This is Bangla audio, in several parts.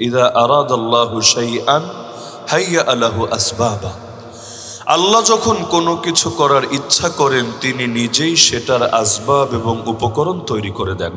ইদা আরাদ আল্লাহ শাইআন, হাইয়া আলাহু আসবাবা। আল্লাহ যখন কোনো কিছু করার ইচ্ছা করেন, তিনি নিজেই সেটার আসবাব এবং উপকরণ তৈরি করে দেন।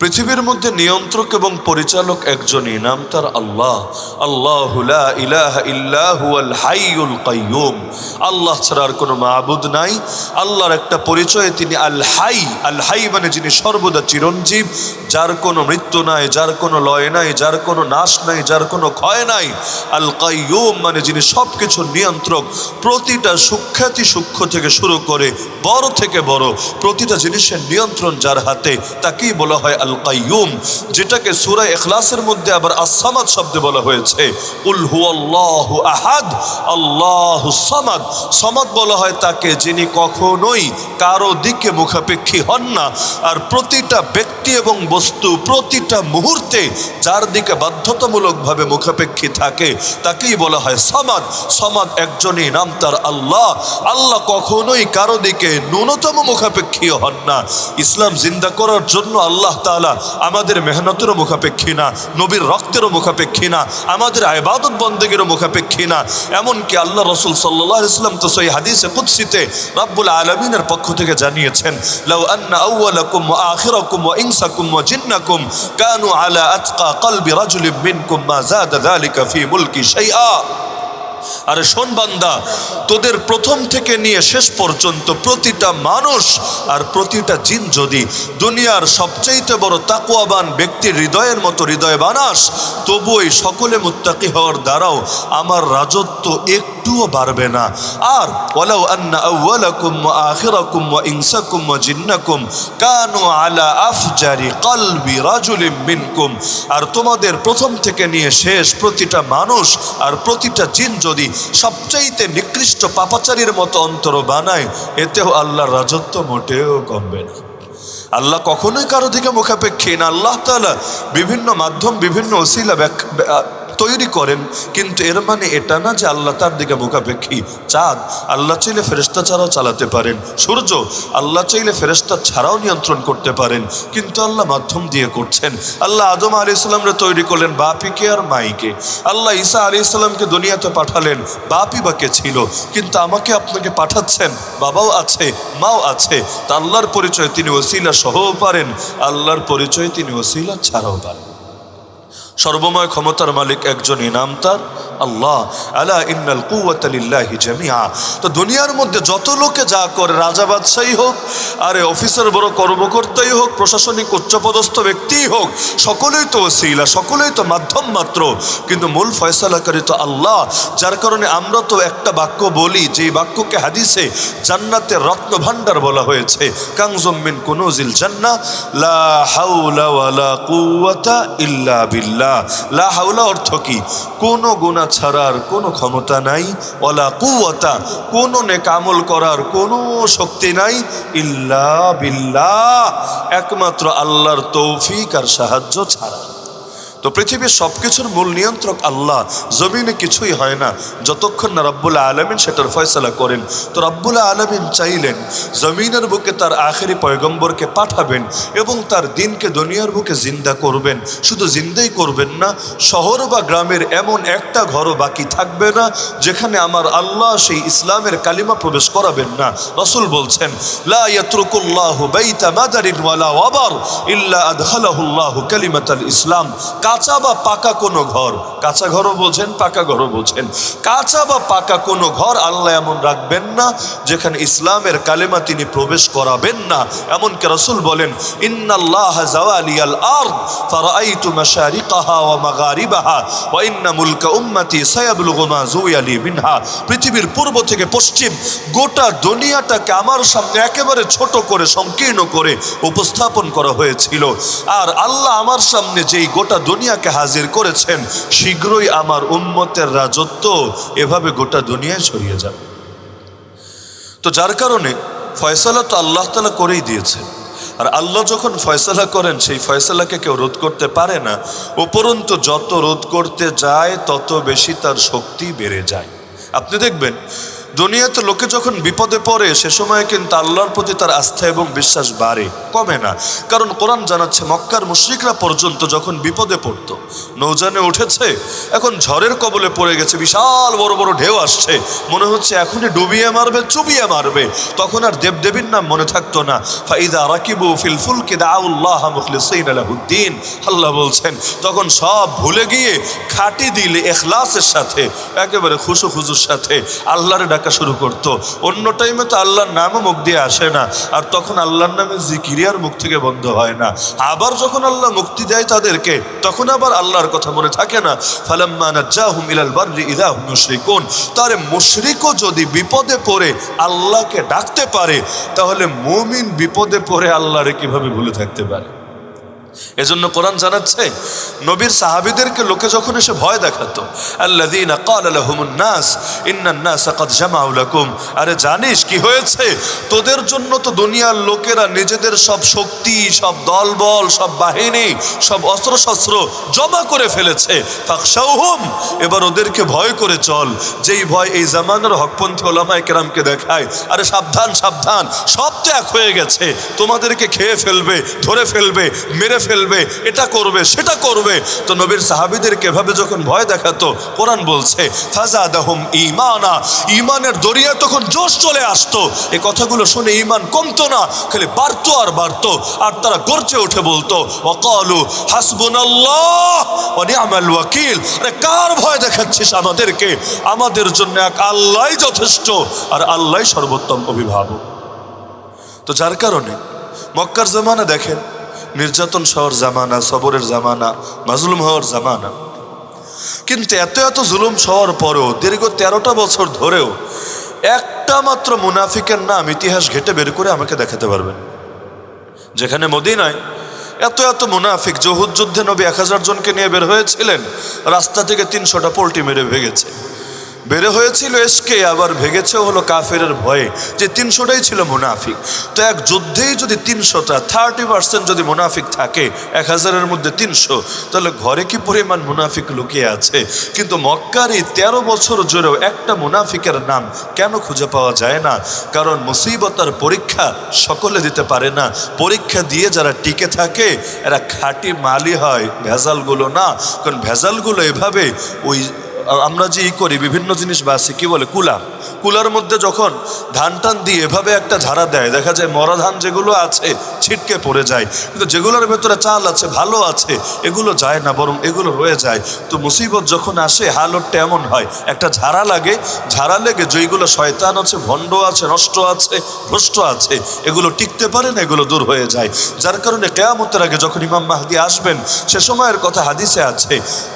পৃথিবীর মধ্যে নিয়ন্ত্রক এবং পরিচালক একজনই নাম তার আল্লাহ। আল্লাহ লা ইলাহা ইল্লাহু আল হাইয়ুল কাইয়ুম। আল্লাহ ছাড়া আর কোনো মাবুদ নাই। আল্লাহর একটা পরিচয় তিনি আল হাই। আল হাই মানে যিনি সর্বদা চিরঞ্জীব, যার কোনো মৃত্যু নাই, যার কোনো লয় নাই, যার কোনো নাশ নাই, যার কোনো ক্ষয় নাই। আল কাইয়ুম মানে যিনি সব কিছুর নিয়ন্ত্রক, প্রতিটা সুখ্যাতি সূক্ষ্ম থেকে শুরু করে বড় থেকে বড়, প্রতিটা জিনিসের নিয়ন্ত্রণ যার হাতে, তাকেই বলা হয় আল যেটাকে সূরা এখলাসের মধ্যে আবার আসামাদ শব্দে বলা হয়েছে। উল আল্লাহ আহাদ, আল্লাহ সামাদ। সামাদ বলা হয় তাকে যিনি কখনোই কারও দিকে মুখাপেক্ষী হন না। আর প্রতিটা ব্যক্তি এবং বস্তু প্রতিটা মুহূর্তে যার দিকে বাধ্যতামূলকভাবে মুখাপেক্ষী থাকে, তাকেই বলা হয় সমাদ। সমাদ একজনই নাম তার আল্লাহ। আল্লাহ কখনোই কারও দিকে ন্যূনতম মুখাপেক্ষী হন না। ইসলাম জিন্দা করার জন্য আল্লাহ তাআলা, আমাদের মেহনতেরও মুখাপেক্ষী না, নবীর রক্তেরও মুখাপেক্ষী না, আমাদের আবাদত বন্দেগেরও মুখাপেক্ষী না। এমনকি আল্লাহ রসুল সাল্লাহ ইসলাম তো সেই হাদিসে কুৎসিতে রাব্বুল আলমিনের পক্ষ থেকে জানিয়েছেন, লাউ আন্না আউয়ালাকুম ওয়া আখিরাকুম ওয়া ইনসাকুম ওয়া জিন্নাকুম কানু আলা আতকা কলবি রাজুলিম মিনকুম মা যাদা যালিকা ফি মুলকি শাইআ। আরে শোন বান্দা, তোদের প্রথম থেকে নিয়ে শেষ পর্যন্ত প্রতিটা মানুষ আর প্রতিটা জিন যদি দুনিয়ার সবচাইতে বড় তাকুয়াবান ব্যক্তির হৃদয়ের মতো হৃদয় বানাস তবু এই সকলে মুত্তাকি হওয়ার দ্বারাও আমার রাজত্ব একটুও বাড়বে না। আর ওয়ালাউ আন্না আউওয়ালাকুম ওয়া আখিরাকুম ওয়া জিন্নাকুম কানু আলা আফজারি কলবি রাজুলিম মিনকুম। আর তোমাদের প্রথম থেকে নিয়ে শেষ প্রতিটা মানুষ আর প্রতিটা জিন যদি সবচাইতে নিকৃষ্ট পাপাচারীর মতো অন্তর বানায়, এতেও আল্লাহর রাজত্ব মোটেও কমবে না। আল্লাহ কখনোই কারও দিকে মুখাপেক্ষী না। আল্লাহ তালা বিভিন্ন মাধ্যম, বিভিন্ন ওসিলা তৈরি করেন, কিন্তু এর মানে এটা না যে আল্লাহ তার দিকে মুখাপেক্ষী। চাঁদ, আল্লাহ চাইলে ফেরেস্তা ছাড়াও চালাতে পারেন। সূর্য, আল্লাহ চাইলে ফেরেস্তা ছাড়াও নিয়ন্ত্রণ করতে পারেন। কিন্তু আল্লাহ মাধ্যম দিয়ে করছেন। আল্লাহ আদম আলি ইসলামরা তৈরি করলেন বাপিকে আর মাইকে। আল্লাহ ঈসা আলি ইসলামকে দুনিয়াতে পাঠালেন, বাপি বাকে ছিল। কিন্তু আমাকে আপনাকে পাঠাচ্ছেন, বাবাও আছে, মাও আছে। তা আল্লাহর পরিচয় তিনি ওসিলা সহও পারেন, আল্লাহর পরিচয় তিনি ওসিলা ছাড়াও পারেন। সর্বময় ক্ষমতার মালিক একজনই নাম তার, আল্লাহ। আলা ইন্নাল কুয়াতালিল্লাহি জামিআ। তো দুনিয়ার মধ্যে যত লোকে যা করে, রাজা বাদশাহী হোক, আরে অফিসার বড় কর্মকর্তাই হোক, প্রশাসনিক উচ্চপদস্থ ব্যক্তিই হোক, সকলেই তো ওসিলা, সকলেই তো মাধ্যম মাত্র। কিন্তু মূল ফয়সালাকারী তো আল্লাহ। যার কারণে আমরা তো একটা বাক্য বলি, যেই বাক্যকে হাদিসে জান্নাতের রত্ন ভাণ্ডার বলা হয়েছে। কাংজম মিন কুনুজিল জান্নাহ, লা হাওলা ওয়ালা কুওয়াতা ইল্লা বিল্লাহ। লা হাওলা অর্থ কি? কোনো গুণা ছাড়ার কোনো ক্ষমতা নাই অলা কুয়তা কোনো নেকামল করার কোনো শক্তি নাই, ইল্লা বিল্লা একমাত্র আল্লাহর তৌফিক আর সাহায্য ছাড়া। তো পৃথিবীর সব কিছুর মূল নিয়ন্ত্রক আল্লাহ, জমিনে কিছুই হয় না। যতক্ষণ না রব্বুল আলমিন সেটার ফয়সলা করেন, তো রব্বুল আলমিন চাইলেন জমিনের বুকে তার আখেরি পয়গম্বরকে পাঠাবেন এবং তার দিনকে দুনিয়ার বুকে জিন্দা করবেন। শুধু জিন্দাই করবেন না, শহর বা গ্রামের এমন একটা ঘরও বাকি থাকবে না, যেখানে আমার আল্লাহ সেই ইসলামের কালিমা প্রবেশ করাবেন না। রসুল বলছেন, লা ইল্লা ইসলাম। কাঁচা বা পাকা কোনো ঘর? কাঁচা ঘরও বোঝেন, পাকা ঘরও বোঝেন। কাঁচা বা পাকা কোনো ঘর আল্লাহ এমন রাখবেন না যেখানে ইসলামের কালেমা তিনি প্রবেশ করাবেন না। এমনকি রসুল বলেন জাওয়ালিয়াল মিনহা। পৃথিবীর পূর্ব থেকে পশ্চিম, গোটা দুনিয়াটাকে আমার সামনে একেবারে ছোট করে, সংকীর্ণ করে উপস্থাপন করা হয়েছিল। আর আল্লাহ আমার সামনে যেই গোটা দুনিয়াকে হাজির করেছেন, শীঘ্রই আমার উম্মতের রাজত্ব এভাবে গোটা দুনিয়ায় ছড়িয়ে যাবে। তো যার কারণে ফয়সালা তো আল্লাহ তালা করেই দিয়েছে আর আল্লাহ যখন ফয়সালা করেন, সেই ফয়সালাকে কেউ রোধ করতে পারে না। উপরন্তু যত রোধ করতে যায়, তত বেশি তার শক্তি বেড়ে যায়। আপনি দেখবেন দুনিয়াতে লোকে যখন বিপদে পড়ে, সে সময় কিন্তু আল্লাহর প্রতি তার আস্থা এবং বিশ্বাস বাড়ে, কমে না। কারণ কোরআন জানাচ্ছে, মক্কার মুশ্রিকরা পর্যন্ত যখন বিপদে পড়তো নৌজানে উঠেছে, এখন ঝড়ের কবলে পড়ে গেছে, বিশাল বড় বড় ঢেউ আসছে। মনে হচ্ছে এখনই ডুবিয়ে মারবে, চুবিয়ে মারবে। তখন আর দেবদেবীর নাম মনে থাকতো না। ফাইদা রাকিবু ফিল ফুলকে দাউল্লাহ মুখলিসিন আলাহুদ্দিন আল্লাহ বলছেন তখন সব ভুলে গিয়ে খাটি দিলে এখলাসের সাথে, একেবারে খুশু খুজুর সাথে, আল্লাহরে ডাকা শুরু করতো। অন্য টাইমে তো আল্লাহর নামও মুখ দিয়ে আসে না, আর তখন আল্লাহর নামে জিকিরিয়ার মুখ থেকে বন্ধ হয় না। আবার যখন আল্লাহ মুক্তি দেয় তাদেরকে, তখন আবার আল্লাহর কথা মনে থাকে না। ফালাম্মা নাজ্জাহুম তারে মুশরিকও যদি বিপদে পড়ে, আল্লাহকে ডাকতে পারে, তাহলে মুমিন বিপদে পড়ে আল্লাহরে কীভাবে ভুলে থাকতে পারে? এজন্য কোরআন জানাচ্ছে, নবীর সাহাবীদেরকে লোকে যখন এসে ভয় দেখাতো ক্বাদ আরে জানিস কি হয়েছে? তোদের জন্য তো দুনিয়ার লোকেরা নিজেদের সব শক্তি, সব দলবল, সব বাহিনী, সব অস্ত্রশস্ত্র জমা করে ফেলেছে। এবার ওদেরকে ভয় করে চল। যেই ভয় এই জামানার হকপন্থী ওলামায়ে কেরামকে দেখায়, আরে সাবধান সাবধান, সব তো এক হয়ে গেছে। তোমাদেরকে খেয়ে ফেলবে, ধরে ফেলবে, মেরে ফেলবে, এটা করবে, সেটা করবে। তো নবীর সাহাবিদেরকে এভাবে যখন ভয় দেখাতো, কোরআন বলছে, ফাজাদাহুম ইমানা ইমানের দরিয়া তখন জোশ চলে আসতো। এই কথাগুলো শুনে ইমান কমতো না, খালি বাড়তো আর বাড়তো, আর তারা গর্জে উঠে বলতো, ওয়াকালু হাসবুনাল্লাহ ওয়াকিল। আরে, কার ভয় দেখাচ্ছিস আমাদেরকে? আমাদের জন্য এক আল্লাহই যথেষ্ট, আর আল্লাহই সর্বোত্তম অভিভাবক। তো যার কারণে মক্কার জামানা দেখেন নির্যাতন শহর জামানা, সবরের জামানা, মাজলুম হওয়ার জামানা। কিন্তু এত এত জুলুম সহর পরেও, দীর্ঘ তেরোটা বছর ধরেও, একটা মাত্র মুনাফিকের নাম ইতিহাস ঘেটে বের করে আমাকে দেখাতে পারবেন যেখানে মদিনায় এত এত মুনাফিক জহুদ যুদ্ধে নবী এক হাজার জনকে নিয়ে বের হয়েছিলেন, রাস্তা থেকে তিনশোটা পোল্টি মেরে ভেগেছে বেড়ে হয়েছিল, এসকে আবার ভেগেছে, হলো কাফেরের ভয়ে, যে তিনশোটাই ছিল মুনাফিক। তো এক যুদ্ধেই যদি তিনশোটা থার্টি পার্সেন্ট যদি মুনাফিক থাকে, এক হাজারের মধ্যে তিনশো, তাহলে ঘরে কি পরিমাণ মুনাফিক লুকিয়ে আছে? কিন্তু মক্কার এই তেরো বছর জুড়েও একটা মুনাফিকের নাম কেন খুঁজে পাওয়া যায় না? কারণ মুসিবতার পরীক্ষা সকলে দিতে পারে না। পরীক্ষা দিয়ে যারা টিকে থাকে, এরা খাঁটি মালি হয়, ভেজালগুলো না। কারণ ভেজালগুলো এভাবে ওই আমরা যে ই করি, বিভিন্ন জিনিস বাসি কি বলে, কুলা। কুলার মধ্যে যখন ধান টান দিয়ে এভাবে একটা ঝাড়া দেয়, দেখা যায় মরা ধান যেগুলো আছে ছিটকে পড়ে যায়। কিন্তু যেগুলোর ভেতরে চাল আছে, ভালো আছে, এগুলো যায় না, বরং এগুলো রয়ে যায়। তো মুসিবত যখন আসে হালতটা এমন হয়, একটা ঝাড়া লাগে, ঝাড়া লেগে যেইগুলো শয়তান আছে, ভণ্ড আছে, নষ্ট আছে, ভ্রষ্ট আছে, এগুলো টিকতে পারে না, এগুলো দূর হয়ে যায়। যার কারণে কেয়ামতের আগে যখন ইমাম মাহদি আসবেন, সে সময়ের কথা হাদিসে আছে,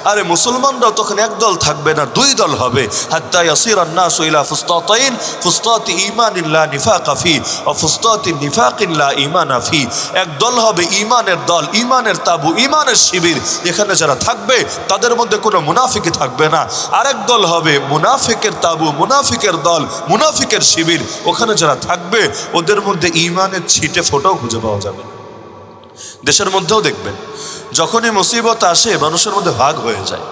আরে মুসলমানরাও তখন একদল থাকবে না, দুই দল হবে। হাত্তা ইয়াসির আন্নাসু ইলা ফুস্তাতাইন, ফুস্তাতি ঈমানিল্লা নিফাকা ফি ও ফুস্তাতি নিফাকিল্লা ঈমানা ফি। এক দল হবে ঈমানের দল ঈমানের তাবু ঈমানের শিবির। এখানে যারা থাকবে, তাদের মধ্যে কোনো মুনাফিকি থাকবে না। আরেক দল হবে মুনাফিকের তাবু, মুনাফিকের দল, মুনাফিকের শিবির। ওখানে যারা থাকবে, ওদের মধ্যে ইমানের ছিটে ফোটাও খুঁজে পাওয়া যাবে দেশের মধ্যেও দেখবেন, যখনই মুসিবত আসে, মানুষের মধ্যে ভাগ হয়ে যায়।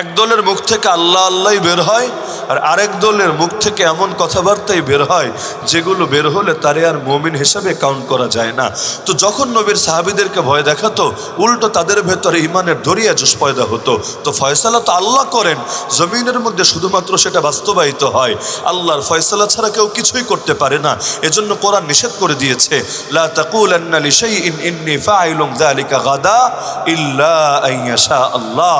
এক দলের মুখ থেকে আল্লাহ আল্লাহ বের হয় আর আরেক দলের মুখ থেকে এমন কথাবার্তাই বের হয়, যেগুলো বের হলে তারে আর মমিন হিসাবে কাউন্ট করা যায় না। তো যখন নবীর সাহাবিদেরকে ভয় দেখাতো, উল্টো তাদের ভেতরে ইমানের দরিয়া জোশ পয়দা হতো। তো ফয়সালা তো আল্লাহ করেন, জমিনের মধ্যে শুধুমাত্র সেটা বাস্তবায়িত হয়। আল্লাহর ফয়সালা ছাড়া কেউ কিছুই করতে পারে না। এজন্য কোরআন নিষেধ করে দিয়েছে, লা গাদা আল্লাহ।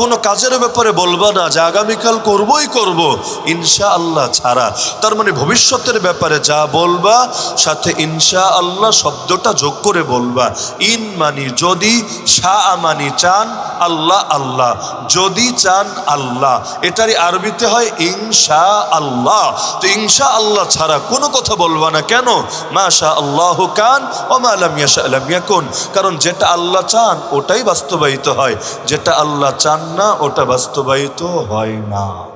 কোনো কাজের ব্যাপারে বলবা না, যে আগামীকাল করবই করব। ইনশা আল্লাহ ছাড়া। তার মানে ভবিষ্যতের ব্যাপারে যা বলবা, সাথে ইনশা আল্লাহ শব্দটা যোগ করে বলবা। ইন মানি, যদি শাহ মানি চান, আল্লাহ আল্লাহ। যদি চান, আল্লাহ। এটারই আরবিতে হয় ইনশা আল্লাহ তো ইনশা আল্লাহ ছাড়া কোনো কথা বলবা না। কেন? মাশা আল্লাহ কান ও মালাম ইয়াশা আলাম ইয়াকুন। কারণ যেটা আল্লাহ চান, ওটাই বাস্তবায়িত হয়। যেটা আল্লাহ চান না, ওটা বাস্তবায়িত হয় না।